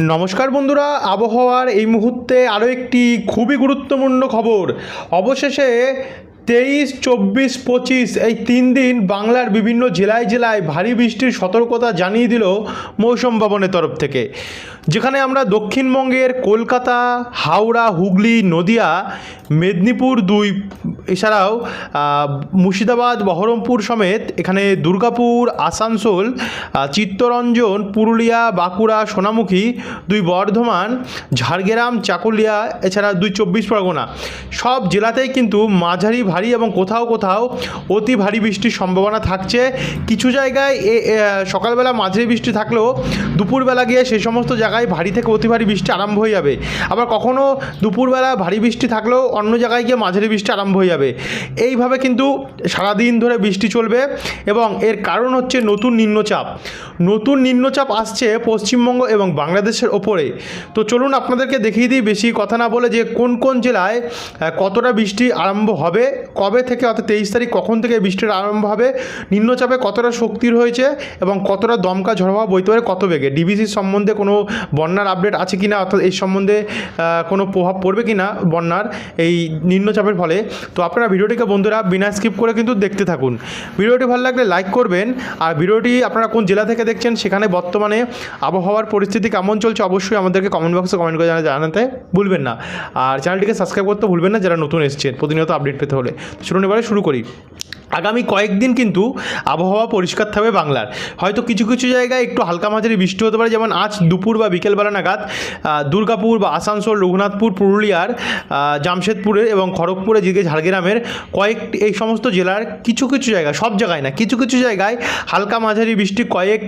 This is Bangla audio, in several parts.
নমস্কার বন্ধুরা, আবহাওয়ার এই মুহূর্তে আরও একটি খুবই গুরুত্বপূর্ণ খবর। অবশেষে তেইশ, চব্বিশ, পঁচিশ এই তিন দিন বাংলার বিভিন্ন জেলায় জেলায় ভারী বৃষ্টির সতর্কতা জানিয়ে দিল মৌসুম ভবনের তরফ থেকে। যেখানে আমরা দক্ষিণবঙ্গের কলকাতা, হাওড়া, হুগলি, নদিয়া, মেদিনীপুর দুই এছাড়াও মুর্শিদাবাদ, বহরমপুর সমেত এখানে দুর্গাপুর, আসানসোল চিত্তরঞ্জন, পুরুলিয়া, বাঁকুড়া, সোনামুখী, দুই বর্ধমান, ঝাড়গ্রাম, চাকুলিয়া, এছাড়া দুই চব্বিশ পরগনা। সব জেলাতেই কিন্তু মাঝারি ভারী এবং কোথাও কোথাও অতি ভারী বৃষ্টির সম্ভাবনা থাকছে। কিছু জায়গায় এ সকালবেলা মাঝারি বৃষ্টি থাকলেও দুপুরবেলা গিয়ে সেই সমস্ত জায়গায় ভারী থেকে অতি ভারী বৃষ্টি আরম্ভ হয়ে যাবে। আবার কখনও দুপুরবেলা ভারী বৃষ্টি থাকলেও অন্য জায়গায় গিয়ে মাঝারি বৃষ্টি আরম্ভ হয়ে যাবে। এইভাবে কিন্তু সারাদিন ধরে বৃষ্টি চলবে এবং এর কারণ হচ্ছে নতুন নিম্নচাপ। নতুন নিম্নচাপ আসছে পশ্চিমবঙ্গ এবং বাংলাদেশের ওপরে। তো চলুন আপনাদেরকে দেখিয়ে দিই, বেশি কথা না বলে যে কোন কোন জেলায় কতটা বৃষ্টি আরম্ভ হবে, কবে থেকে অর্থাৎ তেইশ তারিখ কখন থেকে বৃষ্টির আরম্ভ হবে, নিম্নচাপে কতটা শক্তির হয়েছে এবং কতটা দমকা ঝড় হওয়া বইতে পারে, কত বেগে? ডিবিসির সম্বন্ধে কোনো বন্যার আপডেট আছে কি না অর্থাৎ এই সম্বন্ধে কোনো প্রভাব পড়বে কি না বন্যার এই নিম্নচাপের ফলে? তো আপনারা ভিডিওটিকে বন্ধুরা বিনা স্কিপ করে কিন্তু দেখতে থাকুন। ভিডিওটি ভালো লাগলে লাইক করবেন আর ভিডিওটি আপনারা কোন জেলা থেকে দেখছেন সেখানে বর্তমানে আবহাওয়ার পরিস্থিতি কেমন চলছে অবশ্যই আমাদেরকে কমেন্ট বক্সে কমেন্ট করে জানা- জানাতে ভুলবেন না। আর চ্যানেলটিকে সাবস্ক্রাইব করতে ভুলবেন না যারা নতুন এসছেন, প্রতিনিয়ত আপডেট পেতে হলে। শুরু এবারে শুরু করি। আগামী কয়েকদিন কিন্তু আবহাওয়া পরিষ্কার থাকবে বাংলার। হয়তো কিছু কিছু জায়গায় একটু হালকা মাঝারি বৃষ্টি হতে পারে, যেমন আজ দুপুর বা বিকেলবেলা নাগাদ দুর্গাপুর বা আসানসোল, রঘুনাথপুর, পুরুলিয়ার জামশেদপুরের এবং খড়গপুরের দিকে ঝাড়গ্রামের কয়েক, এই সমস্ত জেলার কিছু কিছু জায়গা সব জায়গায় না, কিছু কিছু জায়গায় হালকা মাঝারি বৃষ্টি কয়েক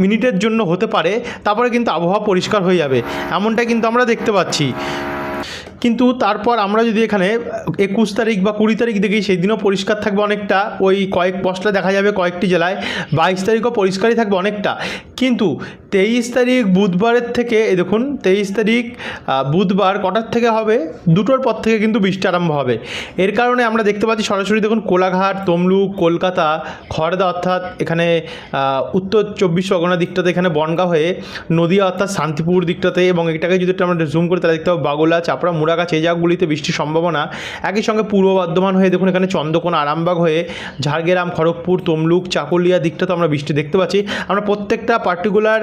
মিনিটের জন্য হতে পারে, তারপরে কিন্তু আবহাওয়া পরিষ্কার হয়ে যাবে। এমনটা কিন্তু আমরা দেখতে পাচ্ছি। কিন্তু তারপর আমরা যদি এখানে একুশ তারিখ বা কুড়ি তারিখ দেখি সেই দিনও পরিষ্কার থাকবে অনেকটা। ওই কয়েক পশলা দেখা যাবে কয়েকটি জেলায়। বাইশ তারিখও পরিষ্কারই থাকবে অনেকটা। কিন্তু তেইশ তারিখ বুধবারের থেকে, এই দেখুন, তেইশ তারিখ বুধবার কটার থেকে হবে? দুটোর পর থেকে কিন্তু বৃষ্টি আরম্ভ হবে। এর কারণে আমরা দেখতে পাচ্ছি সরাসরি দেখুন, কোলাঘাট, তমলুক, কলকাতা খড়দা অর্থাৎ এখানে উত্তর চব্বিশ পরগনা দিকটাতে এখানে বনগাঁ হয়ে নদীয়া অর্থাৎ শান্তিপুর দিকটাতে এবং এটাকে যদি একটু আমরা জুম করে তাহলে দেখতে পাবো, বাগোলা, চাপড়া মুড়াগাছ এই জায়গাগুলিতে বৃষ্টির সম্ভাবনা একই সঙ্গে পূর্ব বর্ধমান হয়ে দেখুন এখানে চন্দ্রকোনা, আরামবাগ হয়ে ঝাড়গ্রাম, খড়গপুর, তমলুক, চাকুলিয়া দিকটাতে আমরা বৃষ্টি দেখতে পাচ্ছি। আমরা প্রত্যেকটা পার্টিকুলার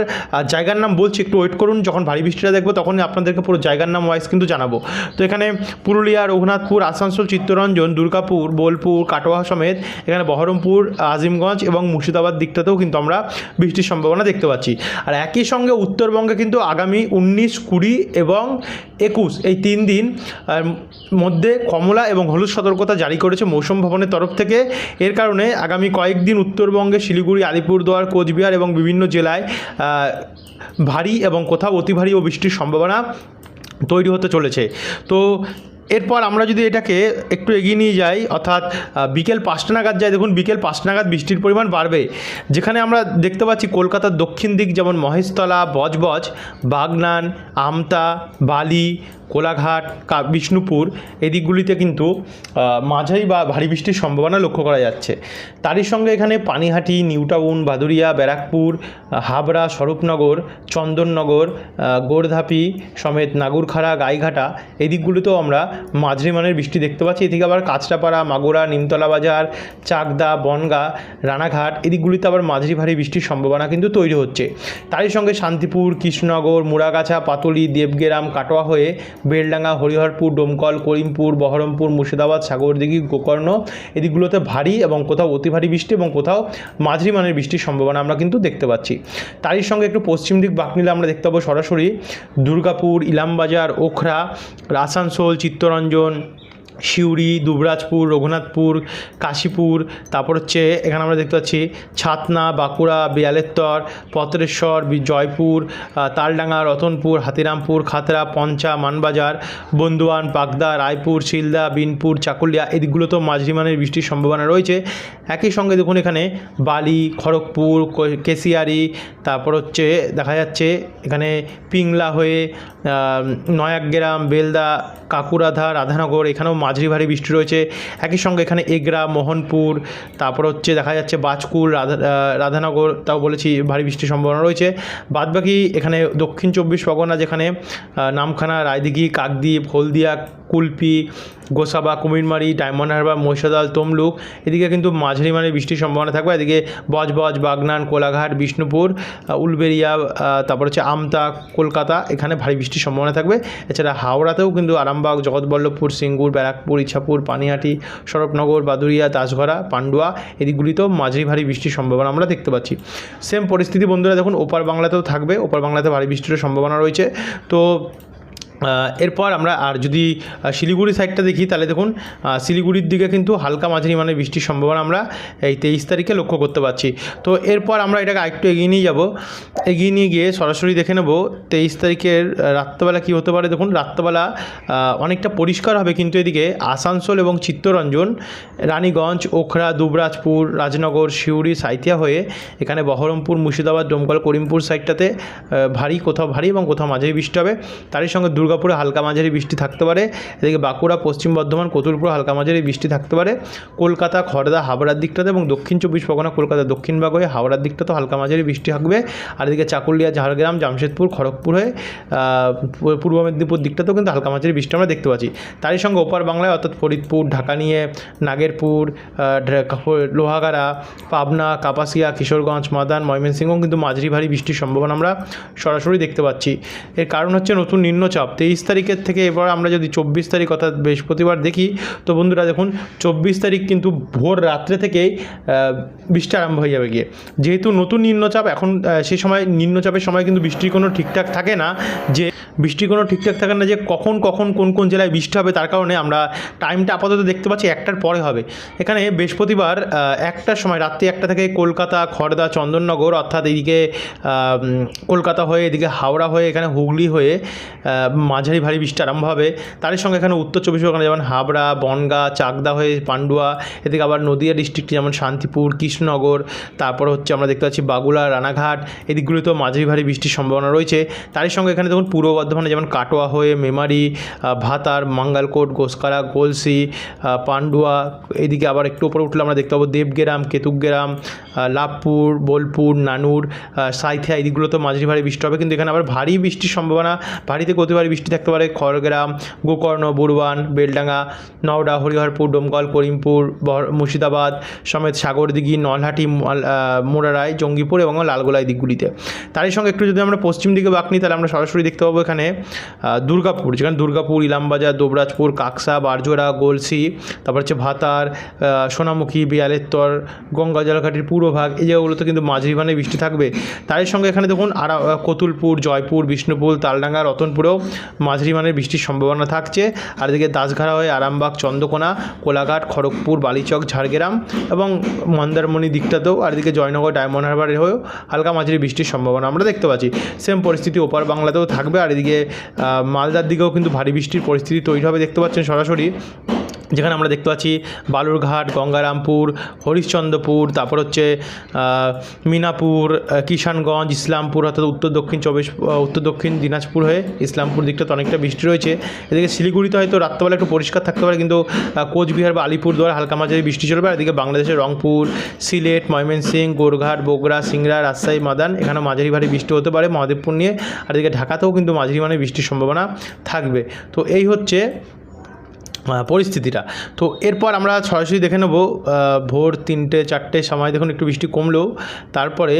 জায়গার নাম বলছি, একটু ওয়েট করুন, যখন ভারী বৃষ্টিটা দেখব তখন আপনাদেরকে পুরো জায়গার নাম ওয়াইজ কিন্তু জানাব। তো এখানে পুরুলিয়া, রঘুনাথপুর, আসানসোল, চিত্তরঞ্জন, দুর্গাপুর, বোলপুর, কাটোয়া সমেত এখানে বহরমপুর, আজিমগঞ্জ এবং মুর্শিদাবাদ দিকটাতেও কিন্তু আমরা বৃষ্টির সম্ভাবনা দেখতে পাচ্ছি। আর একই সঙ্গে উত্তরবঙ্গে কিন্তু আগামী উনিশ, কুড়ি এবং একুশ এই তিন দিন আহ, মধ্যে কমলা এবং হলুদ সতর্কতা জারি করেছে মৌসুম ভবনের তরফ থেকে। এর কারণে আগামী কয়েকদিন উত্তরবঙ্গে শিলিগুড়ি আলিপুরদুয়ার কোচবিহার এবং বিভিন্ন জেলায় ভারী এবং কোথাও অতি ভারী ও বৃষ্টির সম্ভাবনা তৈরি হতে চলেছে। তো এরপর আমরা যদি এটাকে একটু এগিয়ে নিয়ে যাই, অর্থাৎ বিকেল পাঁচটা নাগাদ যাই, দেখুন বিকেল পাঁচটা নাগাদ বৃষ্টির পরিমাণ বাড়বে। যেখানে আমরা দেখতে পাচ্ছি কলকাতার দক্ষিণ দিক যেমন মহেশতলা, বজবজ, বাগনান, আমতা, বালি, কোলাঘাট বিষ্ণুপুর এই দিকগুলিতে কিন্তু মাঝারি বা ভারী বৃষ্টির সম্ভাবনা লক্ষ্য করা যাচ্ছে। তারই সঙ্গে এখানে পানিহাটি নিউটাউন বাদুরিয়া ব্যারাকপুর, হাবড়া, স্বরূপনগর, চন্দননগর গোরধাপি সমেত নাগুরখাড়া, গাইঘাটা এই দিকগুলিতেও আমরা মাঝারি মানের বৃষ্টি দেখতে পাচ্ছি। এদিকে আবার কাঁচরাপাড়া, মাগুরা, নিমতলা বাজার, চাকদা, বনগা, রানাঘাট, এদিকগুলিতে আবার মাঝারি ভারী বৃষ্টির সম্ভাবনা কিন্তু তৈরি হচ্ছে। তারই সঙ্গে শান্তিপুর, কৃষ্ণনগর, মুড়াগাছা, পাতলি, দেবগেরাম, কাটোয়া হয়ে বেলডাঙ্গা, হরিহরপুর, ডোমকল, করিমপুর, বহরমপুর, মুর্শিদাবাদ, সাগরদিঘি, গোকর্ণ, এদিকগুলোতে ভারী এবং কোথাও অতি ভারী বৃষ্টি এবং কোথাও মাঝারি মানের বৃষ্টির সম্ভাবনা আমরা কিন্তু দেখতে পাচ্ছি। তারই সঙ্গে একটু পশ্চিম দিক বাঁক নিলে আমরা দেখতে পাবো সরাসরি দুর্গাপুর, ইলামবাজার, ওখরা, আসানসোল চিত্তরঞ্জন সিউড়ি, দুবরাজপুর, রঘুনাথপুর, কাশীপুর, তারপর হচ্ছে এখানে আমরা দেখতে পাচ্ছি ছাতনা, বাঁকুড়া বিয়ালেত্তর পত্রেশ্বর জয়পুর তালডাঙ্গা, রতনপুর, হাতিরামপুর খাতরা পঞ্চা, মানবাজার, বন্ধুয়ান, বাগদা, রায়পুর, শিলদা, বিনপুর, চাকুলিয়া এই তো মাঝারি মানের বৃষ্টির সম্ভাবনা রয়েছে। একই সঙ্গে দেখুন এখানে বালি, খড়গপুর কেশিয়ারি, তারপর হচ্ছে দেখা যাচ্ছে এখানে পিংলা হয়ে নয়াগ্রাম, বেলদা, কাকুরাধা, রাধানগর, এখানেও মাঝারি ভারী বৃষ্টি রয়েছে। একই সঙ্গে এখানে এগরা, মোহনপুর, তারপর হচ্ছে দেখা যাচ্ছে বাজকুল, রাধা রাধানগর, তাও বলেছি ভারী বৃষ্টির সম্ভাবনা রয়েছে। বাদবাকি এখানে দক্ষিণ চব্বিশ পরগনা যেখানে নামখানা, রায়দিঘি, কাকদ্বীপ, হলদিয়া, কুলপি, গোসাবা, কুমিরমারি, ডায়মন্ড হারবার, মহিষাদাল, তমলুক, এদিকে কিন্তু মাঝারি মানের বৃষ্টির সম্ভাবনা থাকবে। এদিকে বজবজ বাগনান, কোলাঘাট, বিষ্ণুপুর উলবেরিয়া তারপর হচ্ছে আমতা, কলকাতা, এখানে ভারী বৃষ্টির সম্ভাবনা থাকবে। এছাড়া হাওড়াতেও কিন্তু আরামবাগ, জগৎবল্লভপুর, সিঙ্গুর ব্যারাকপুর ইছাপুর পানিহাটি সরবনগর বাদুরিয়া দাসঘরা পান্ডুয়া এদিকগুলিতেও মাঝারি ভারী বৃষ্টির সম্ভাবনা আমরা দেখতে পাচ্ছি। সেম পরিস্থিতি বন্ধুরা, দেখুন, ওপার বাংলাতেও থাকবে, ওপার বাংলাতে ভারী বৃষ্টির সম্ভাবনা রয়েছে। তো এরপর আমরা আর যদি শিলিগুড়ি সাইডটা দেখি, তাহলে দেখুন শিলিগুড়ির দিকে কিন্তু হালকা মাঝারি মানে বৃষ্টির সম্ভাবনা আমরা এই তেইশ তারিখে লক্ষ্য করতে পারছি। তো এরপর আমরা এটাকে আরেকটু এগিয়ে নিয়ে যাব। এগিয়ে নিয়ে গিয়ে সরাসরি দেখে নেব, তেইশ তারিখের রাত্রেবেলা কী হতে পারে? দেখুন, রাত্রেবেলা অনেকটা পরিষ্কার হবে কিন্তু এদিকে আসানসোল এবং চিত্তরঞ্জন, রানীগঞ্জ, ওখরা, দুবরাজপুর, রাজনগর, সিউড়ি, সাইথিয়া হয়ে এখানে বহরমপুর, মুর্শিদাবাদ, ডোমকল, করিমপুর সাইডটাতে ভারী, কোথাও ভারী এবং কোথাও মাঝারি বৃষ্টি হবে। তারই সঙ্গে দুর্গাপুরে হালকা মাঝারি বৃষ্টি থাকতে পারে। এদিকে বাঁকুড়া, পশ্চিম বর্ধমান, কতুলপুর হালকা মাঝারি বৃষ্টি থাকতে পারে। কলকাতা খড়দা হাবড়ার দিকটাতে এবং দক্ষিণ চব্বিশ পরগনা কলকাতা দক্ষিণ ভাগ হয়ে হাওড়ার দিকটাতেও হালকা মাঝারি বৃষ্টি থাকবে। আর এদিকে চাকুলিয়া, ঝাড়গ্রাম, জামশেদপুর, খড়গপুর হয়ে পূর্ব মেদিনীপুর দিকটাতেও কিন্তু হালকা মাঝারি বৃষ্টি আমরা দেখতে পাচ্ছি। তারই সঙ্গে ওপার বাংলায় অর্থাৎ ফরিদপুর, ঢাকা নিয়ে নাগেরপুর লোহাগাড়া, পাবনা, কাপাসিয়া, কিশোরগঞ্জ, মাদান ময়মনসিংহ কিন্তু মাঝারি ভারী বৃষ্টির সম্ভাবনা আমরা সরাসরি দেখতে পাচ্ছি। এর কারণ হচ্ছে নতুন নিম্নচাপ। তেইশ তারিখের থেকে এবার আমরা যদি চব্বিশ তারিখ অর্থাৎ বৃহস্পতিবার দেখি, তো বন্ধুরা দেখুন, চব্বিশ তারিখ কিন্তু ভোর রাত্রে থেকেই বৃষ্টি আরম্ভ হয়ে যাবে গিয়ে। যেহেতু নতুন নিম্নচাপ, এখন সেই সময়, নিম্নচাপের সময় কিন্তু বৃষ্টির কোনো ঠিকঠাক থাকে না। যে বৃষ্টির কোনো ঠিকঠাক থাকে না যে কখন কখন, কোন কোন জেলায় বৃষ্টি হবে তার কারণে আমরা টাইমটা আপাতত দেখতে পাচ্ছি একটার পরে হবে। এখানে বৃহস্পতিবার একটার সময়, রাত্রি একটা থেকে কলকাতা খড়দা চন্দননগর অর্থাৎ এইদিকে কলকাতা হয়ে, এদিকে হাওড়া হয়ে, এখানে হুগলি হয়ে মাঝারি ভারী বৃষ্টি আরম্ভ হবে। তারই সঙ্গে এখানে উত্তর চব্বিশ পরগনা, যেমন হাবড়া, বনগা, চাকদা হয়ে পান্ডুয়া, এদিকে আবার নদিয়া ডিস্ট্রিক্ট যেমন শান্তিপুর, কৃষ্ণনগর, তারপর হচ্ছে আমরা দেখতে পাচ্ছি বাগুলা রানাঘাট, এদিকগুলিতেও মাঝারি ভারী বৃষ্টির সম্ভাবনা রয়েছে। তারই সঙ্গে এখানে দেখুন পূর্ব বর্ধমানে, যেমন কাটোয়া হয়ে মেমারি ভাতার, মাঙ্গালকোট গোসকারা গোলসি পান্ডুয়া, এদিকে আবার একটু উপরে উঠলে আমরা দেখতে পাবো দেবগ্রাম কেতুগ্রাম লাভপুর, বোলপুর, নানুর সাঁইথিয়া এদিকগুলোতে মাঝারি ভারী বৃষ্টি হবে। কিন্তু এখানে আবার ভারী বৃষ্টির সম্ভাবনা ভারী থেকে অতি ভারী বৃষ্টি থাকতে পারে খড়গ্রাম গোকর্ণ বুরবান বেলডাঙ্গা নওডা হরিহরপুর ডোমকল করিমপুর মুর্শিদাবাদ সমেত সাগরদিঘি নলহাটি আহ, জঙ্গিপুর এবং লালগোলা দিকগুলিতে। তারই সঙ্গে একটু যদি আমরা পশ্চিম দিকে বাঁক নিই তাহলে আমরা সরাসরি দেখতে পাবো এখানে দুর্গাপুর যেখানে দুর্গাপুর ইলামবাজার দোবরাজপুর কাকসা বারজোড়া গোলসি তারপর হচ্ছে ভাতার সোনামুখী বিয়ালেত্তর গঙ্গা জলঘাটির পূর্বভাগ এই জায়গাগুলোতে কিন্তু মাঝারি মানে বৃষ্টি থাকবে। তারই সঙ্গে এখানে দেখুন আর কতুলপুর জয়পুর বিষ্ণুপুর তালডাঙ্গা রতনপুরেও মাঝারি মানের বৃষ্টির সম্ভাবনা থাকছে। আর এদিকে দাসঘাড়া হয়ে আরামবাগ, চন্দ্রকোনা, কোলাঘাট, খড়গপুর, বালিচক, ঝাড়গ্রাম এবং মন্দারমণি দিকটাতেও আর এদিকে জয়নগর, ডায়মন্ড হারবারে হয়েও হালকা মাঝারি বৃষ্টির সম্ভাবনা আমরা দেখতে পাচ্ছি। সেম পরিস্থিতি ওপার বাংলাতেও থাকবে। আর এদিকে মালদার দিকেও কিন্তু ভারী বৃষ্টির পরিস্থিতি তৈরি হবে, দেখতে পাচ্ছেন সরাসরি। যেখানে আমরা দেখতে পাচ্ছি বালুরঘাট, গঙ্গারামপুর, হরিশ্চন্দ্রপুর, তারপর হচ্ছে মিনাপুর কিষানগঞ্জ, ইসলামপুর, অর্থাৎ উত্তর দক্ষিণ চব্বিশ উত্তর দক্ষিণ দিনাজপুর হয়ে ইসলামপুর দিকটাতে অনেকটা বৃষ্টি রয়েছে। এদিকে শিলিগুড়িতে হয়তো রাত্রেবেলা একটু পরিষ্কার থাকতে পারে, কিন্তু কোচবিহার বা আলিপুরদুয়ার হালকা মাঝারি বৃষ্টি চলবে। আর এদিকে বাংলাদেশের রংপুর, সিলেট, ময়মনসিংহ, গোরঘাট, বগুড়া, সিংড়া, রাজশাহী, মাদান এখানে মাঝারি ভারী বৃষ্টি হতে পারে মহাদেবপুর নিয়ে। আর এদিকে ঢাকাতেও কিন্তু মাঝারি মানে বৃষ্টির সম্ভাবনা থাকবে। তো এই হচ্ছে পরিস্থিতিটা। তো এরপর আমরা সরাসরি দেখে নেব ভোর তিনটে, চারটে সময় দেখুন একটু বৃষ্টি কমলেও, তারপরে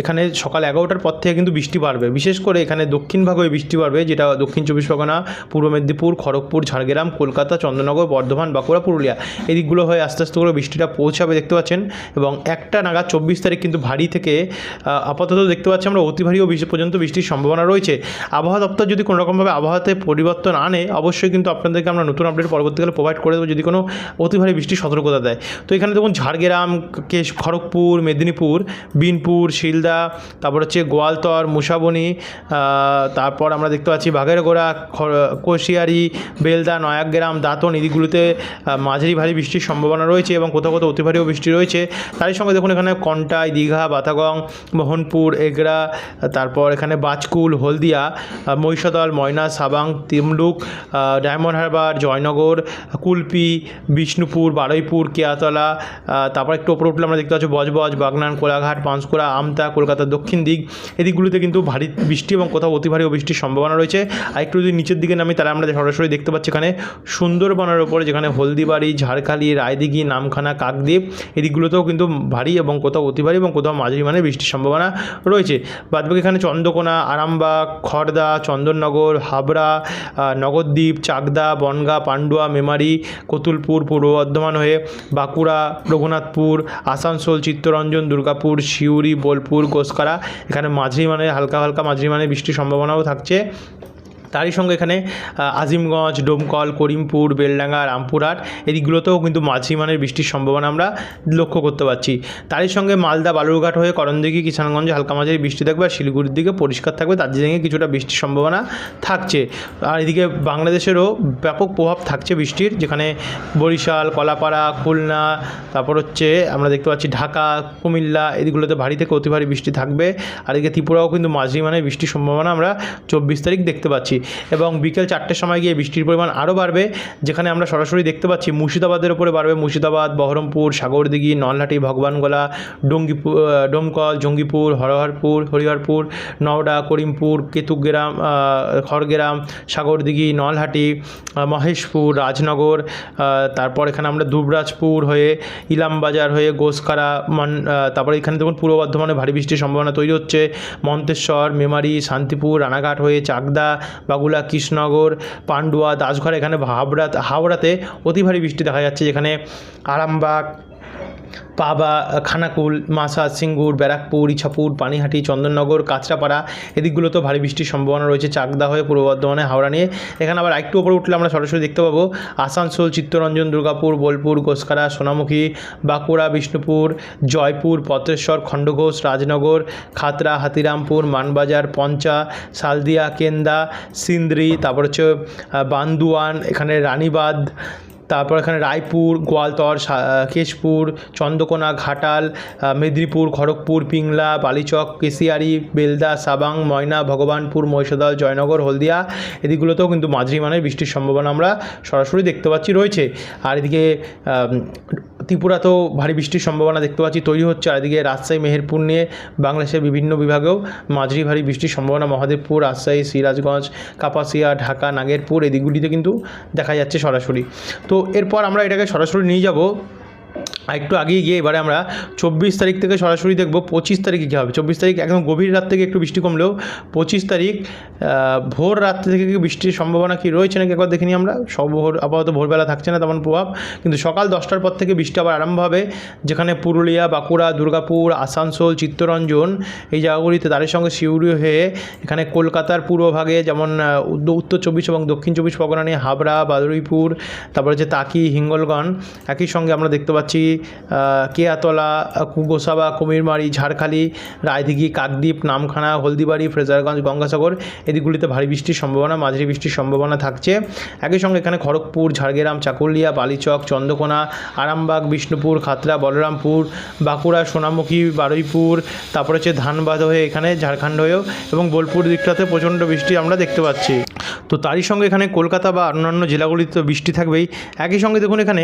এখানে সকাল এগারোটার পর থেকে কিন্তু বৃষ্টি বাড়বে। বিশেষ করে এখানে দক্ষিণ ভাগে বৃষ্টি বাড়বে, যেটা দক্ষিণ চব্বিশ পরগনা, পূর্ব মেদিনীপুর, খড়গপুর, ঝাড়গ্রাম, কলকাতা, চন্দ্রনগর, বর্ধমান, বাঁকুড়া, পুরুলিয়া, এই দিকগুলো হয়ে আস্তে আস্তে করে বৃষ্টিটা পৌঁছাবে দেখতে পাচ্ছেন। এবং একটা নাগাদ চব্বিশ তারিখ কিন্তু ভারী থেকে আপাতত দেখতে পাচ্ছি আমরা অতি ভারী ও পর্যন্ত বৃষ্টির সম্ভাবনা রয়েছে। আবহাওয়া দপ্তর যদি কোনো রকমভাবে আবহাওয়াতে পরিবর্তন আনে, অবশ্যই কিন্তু আপনাদেরকে আমরা নতুন আপডেট পরবর্তীকালে প্রোভাইড করে দেবো যদি কোনো অতি ভারী বৃষ্টির সতর্কতা দেয়। তো এখানে দেখুন ঝাড়গ্রাম, কেশ, খড়গপুর, মেদিনীপুর, বিনপুর, শিলদা, তারপর হচ্ছে গোয়ালতর, মুসাবনি তারপর আমরা দেখতে পাচ্ছি বাঘেরগোড়া কোশিয়ারি, বেলদা, নয়াগ্রাম, দাঁতন এদিকগুলোতে মাঝারি ভারী বৃষ্টির সম্ভাবনা রয়েছে এবং কোথাও কোথাও অতি ভারীও বৃষ্টি রয়েছে। তারই সঙ্গে দেখুন এখানে কন্টাই, দীঘা, বাতাগং, মোহনপুর, এগরা, তারপর এখানে বাজকুল, হলদিয়া মহিষাদল, ময়না, সাবাং, তিমলুক ডায়মন্ড হারবার জয়নগর, কুলপি, বিষ্ণুপুর, বারুইপুর, কেয়াতলা তারপর একটু ওপরে উঠলে আমরা দেখতে পাচ্ছি বজবজ, বাগনান, কোলাঘাট, পাঁশকুড়া, আমতা, কলকাতার দক্ষিণ দিক। এদিকগুলিতে কিন্তু ভারী বৃষ্টি এবং কোথাও অতি ভারী বৃষ্টির সম্ভাবনা রয়েছে। আর একটু যদি নিচের দিকে নামি, তাহলে আমরা সরাসরি দেখতে পাচ্ছি এখানে সুন্দরবনের ওপরে যেখানে হলদিবাড়ি, ঝাড়খালি, রায়দিঘি, নামখানা, কাকদ্বীপ এদিকগুলোতেও কিন্তু ভারী এবং কোথাও অতি ভারী এবং কোথাও মাঝারি মানে বৃষ্টির সম্ভাবনা রয়েছে। বাদবাকি এখানে চন্দ্রকোনা, আরামবাগ খড়দা চন্দননগর, হাবড়া নগরদ্বীপ, চাকদা, বনগা পান্ডুয়া, মেমারি, কতুলপুর, পূর্ব বর্ধমান হয়ে বাঁকুড়া, রঘুনাথপুর, আসানসোল, চিত্তরঞ্জন, দুর্গাপুর, সিউড়ি, বোলপুর গোসকারা এখানে মাঝারি মানে হালকা হালকা মাঝারি মানে বৃষ্টির সম্ভাবনাও থাকছে। তারই সঙ্গে এখানে আজিমগঞ্জ, ডোমকল, করিমপুর, বেলডাঙ্গা, রামপুরহাট, এদিকগুলোতেও কিন্তু মাঝিমানের বৃষ্টির সম্ভাবনা আমরা লক্ষ্য করতে পারছি। তারই সঙ্গে মালদা, বালুরঘাট হয়ে করণদিঘি, কিষানগঞ্জে, হালকা মাঝারি বৃষ্টি থাকবে আর শিলিগুড়ির দিকে পরিষ্কার থাকবে দার্জিলিংয়ে কিছুটা বৃষ্টির সম্ভাবনা থাকছে। আর এদিকে বাংলাদেশেরও ব্যাপক প্রভাব থাকছে বৃষ্টির, যেখানে বরিশাল, কলাপাড়া, খুলনা, তারপর হচ্ছে আমরা দেখতে পাচ্ছি ঢাকা, কুমিল্লা, এদিকগুলোতে ভারী থেকে অতি ভারী বৃষ্টি থাকবে। আর এদিকে ত্রিপুরাও কিন্তু মাঝারি মানের বৃষ্টির সম্ভাবনা আমরা চব্বিশ তারিখ দেখতে পাচ্ছি। এবং বিকেল চারটের সময় গিয়ে বৃষ্টির পরিমাণ আরও বাড়বে, যেখানে আমরা সরাসরি দেখতে পাচ্ছি মুর্শিদাবাদের ওপরে বাড়বে। মুর্শিদাবাদ, বহরমপুর, সাগরদিঘি, নলহাটি, ভগবানগোলা ডঙ্গিপুর ডোমকল, জঙ্গিপুর, হরহরপুর, হরিহরপুর, নওডা, করিমপুর, কেতুগ্রাম খড়গ্রাম, সাগরদিঘি, নলহাটি মহেশপুর, রাজনগর তারপর এখানে আমরা দুবরাজপুর হয়ে ইলামবাজার হয়ে গোসকারা মন তারপরে এখানে দেখুন পূর্ব বর্ধমানে ভারী বৃষ্টির সম্ভাবনা তৈরি হচ্ছে। মন্তেশ্বর, মেমারি, শান্তিপুর, রানাঘাট হয়ে চাকদা বাগুলা কৃষ্ণনগর পান্ডুয়া দাসঘর এখানে হাবড়া হাওড়াতে অতি ভারী বৃষ্টি দেখা যাচ্ছে যেখানে আরামবাগ পাবা, খানাকুল মাসা সিঙ্গুর, ব্যারাকপুর, ইছাপুর, পানিহাটি, চন্দননগর, কাঁচরাপাড়া, এদিকগুলোতেও ভারী বৃষ্টির সম্ভাবনা রয়েছে। চাকদা হয়ে পূর্ব বর্ধমানে হাওড়া নিয়ে। এখানে আবার একটু ওপরে উঠলে আমরা সরাসরি দেখতে পাবো। আসানসোল, চিত্তরঞ্জন, দুর্গাপুর, বোলপুর গোসকারা সোনামুখী, বাঁকুড়া, বিষ্ণুপুর, জয়পুর পত্রেশ্বর খণ্ডঘোষ, রাজনগর, খাতরা, হাতিরামপুর, মানবাজার, পঞ্চা, সালদিয়া, কেন্দা, সিন্দ্রি, তারপর হচ্ছে বান্দুয়ান, এখানে রানীবাঁধ তারপর এখানে রায়পুর, গোয়ালতর কেশপুর, চন্দ্রকোনা, ঘাটাল মেদিনীপুর, খড়গপুর, পিংলা, বালিচক, কেশিয়ারি, বেলদা, সাবাং, ময়না, ভগবানপুর, মহিষাদল, জয়নগর, হলদিয়া। এদিকগুলোতেও কিন্তু মাঝারি মানের বৃষ্টির সম্ভাবনা আমরা সরাসরি দেখতে পাচ্ছি রয়েছে। আর এদিকে ত্রিপুরাতেও ভারী বৃষ্টির সম্ভাবনা দেখতে পাচ্ছি, তৈরি হচ্ছে। আর এদিকে রাজশাহী, মেহেরপুর নিয়ে বাংলাদেশের বিভিন্ন বিভাগেও মাঝারি ভারী বৃষ্টির সম্ভাবনা। মহাদেবপুর, রাজশাহী, সিরাজগঞ্জ, কাপাসিয়া, ঢাকা, নাগেরপুর এদিকগুলিতে দিকগুলিতে কিন্তু দেখা যাচ্ছে সরাসরি। তো এরপর আমরা এটাকে সরাসরি নিয়ে যাব। একটু আগিয়ে গিয়ে এবারে আমরা চব্বিশ তারিখ থেকে সরাসরি দেখব পঁচিশ তারিখে কী হবে। চব্বিশ তারিখ একদম গভীর রাত থেকে একটু বৃষ্টি কমলেও পঁচিশ তারিখ ভোর রাত থেকে কি বৃষ্টির সম্ভাবনা কি রয়েছে নাকি একবার দেখিনি আমরা? সব ভোর আপাতত ভোরবেলা থাকছে না তেমন প্রভাব, কিন্তু সকাল দশটার পর থেকে বৃষ্টি আবার আরম্ভ হবে, যেখানে পুরুলিয়া, বাঁকুড়া, দুর্গাপুর, আসানসোল, চিত্তরঞ্জন, এই জায়গাগুলিতে তাদের সঙ্গে সিউড়ি হয়ে এখানে কলকাতার পূর্বভাগে যেমন উত্তর চব্বিশ এবং দক্ষিণ চব্বিশ পরগনা নিয়ে হাবড়া বারুইপুর তারপরে হচ্ছে তাকি, হিঙ্গলগঞ্জ, একই সঙ্গে আমরা দেখতে পাচ্ছি কেয়াতলা আহ, গোসাবা কুমিরমারি ঝাড়খালি রায়দিঘি কাকদ্বীপ নামখানা হলদিবাড়ি ফ্রেজারগঞ্জ গঙ্গাসাগর এদিকগুলিতে ভারী বৃষ্টির সম্ভাবনা মাঝারি বৃষ্টির সম্ভাবনা থাকছে। একই সঙ্গে এখানে খড়গপুর ঝাড়গ্রাম চাকুলিয়া বালিচক চন্দ্রকোনা আরামবাগ বিষ্ণুপুর খাতড়া বলরামপুর বাঁকুড়া সোনামুখী বারুইপুর তারপরে হচ্ছে ধানবাদ হয়ে এখানে ঝাড়খণ্ড হয়েও এবং বোলপুর দিকটাতে প্রচণ্ড বৃষ্টি আমরা দেখতে পাচ্ছি। তো তারই সঙ্গে এখানে কলকাতা বা অন্যান্য জেলাগুলিতে বৃষ্টি থাকবেই। একই সঙ্গে দেখুন এখানে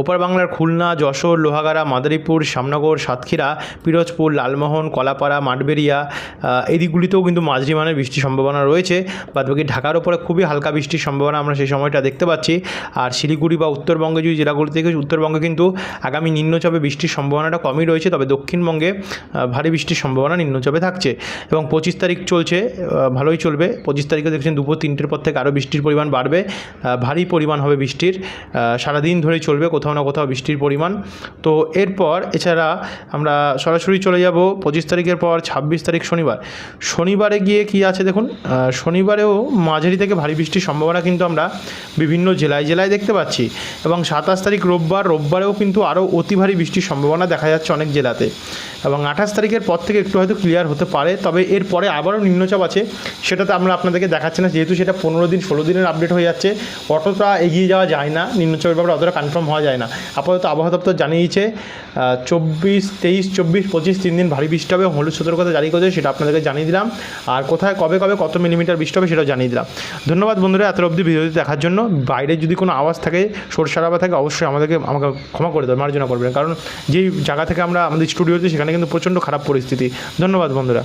ওপার বাংলার খুলনা যশোর লোহাগাড়া মাদারীপুর শ্যামনগর সাতক্ষীরা পিরোজপুর লালমোহন কলাপাড়া মাঠবেরিয়া আহ, এই দিকগুলিতেও কিন্তু মাঝারি মানের বৃষ্টির সম্ভাবনা রয়েছে। বাদবাকি ঢাকার ওপরে খুবই হালকা বৃষ্টির সম্ভাবনা আমরা সেই সময়টা দেখতে পাচ্ছি। আর শিলিগুড়ি বা উত্তরবঙ্গে যদি জেলাগুলি থেকে উত্তরবঙ্গে কিন্তু আগামী নিম্নচাপে বৃষ্টির সম্ভাবনাটা কমই রয়েছে তবে দক্ষিণবঙ্গে ভারী বৃষ্টির সম্ভাবনা নিম্নচাপে থাকছে। এবং পঁচিশ তারিখ চলছে ভালোই চলবে। পঁচিশ তারিখে দেখছেন দুপুর তিনটের পর থেকে আরও বৃষ্টির পরিমাণ বাড়বে। ভারী পরিমাণ হবে বৃষ্টির। সারাদিন ধরেই চলবে কোথাও না কোথাও বৃষ্টির পরিমাণ। তো এরপর এছাড়া আমরা সরাসরি চলে যাব পঁচিশ তারিখের পর ছাব্বিশ তারিখ শনিবার। শনিবারে গিয়ে কি আছে দেখুন? শনিবারেও মাঝারি থেকে ভারী বৃষ্টির সম্ভাবনা কিন্তু আমরা বিভিন্ন জেলায় জেলায় দেখতে পাচ্ছি এবং সাতাশ তারিখ রোববার, রোববারেও কিন্তু আরও অতি ভারী বৃষ্টির সম্ভাবনা দেখা যাচ্ছে অনেক জেলাতে। এবং আঠাশ তারিখের পর থেকে একটু হয়তো ক্লিয়ার হতে পারে, তবে এরপরে আবারও নিম্নচাপ আছে, সেটাতে আমরা আপনাদেরকে দেখাচ্ছি না, যেহেতু সেটা পনেরো দিন, ষোলো দিনের আপডেট হয়ে যাচ্ছে, অতটা এগিয়ে যাওয়া যায় না, নিম্নচাপের ব্যাপারে অতটা কনফার্ম হওয়া যায় না। আপাতত আবহাওয়া দপ্তর জানিয়ে জানিয়েছে চব্বিশ, তেইশ, চব্বিশ, পঁচিশ, তিন দিন ভারী বৃষ্টি হবে, হলুদ সতর্কতা জারি করেছে, সেটা আপনাদেরকে জানিয়ে দিলাম। আর কোথায়, কবে কবে, কত মিলিমিটার বৃষ্টি হবে সেটাও জানিয়ে দিলাম। ধন্যবাদ বন্ধুরা এত অবধি ভিডিওটি দেখার জন্য। বাইরে যদি কোনো আওয়াজ থাকে আওয়াজ থাকে, অবশ্যই আমাদেরকে, আমাকে ক্ষমা করে দেবে মার্জনা করবেন। কারণ যেই জায়গা থেকে আমরা আমাদের স্টুডিওতে সেখানে কিন্তু প্রচণ্ড খারাপ পরিস্থিতি। ধন্যবাদ বন্ধুরা।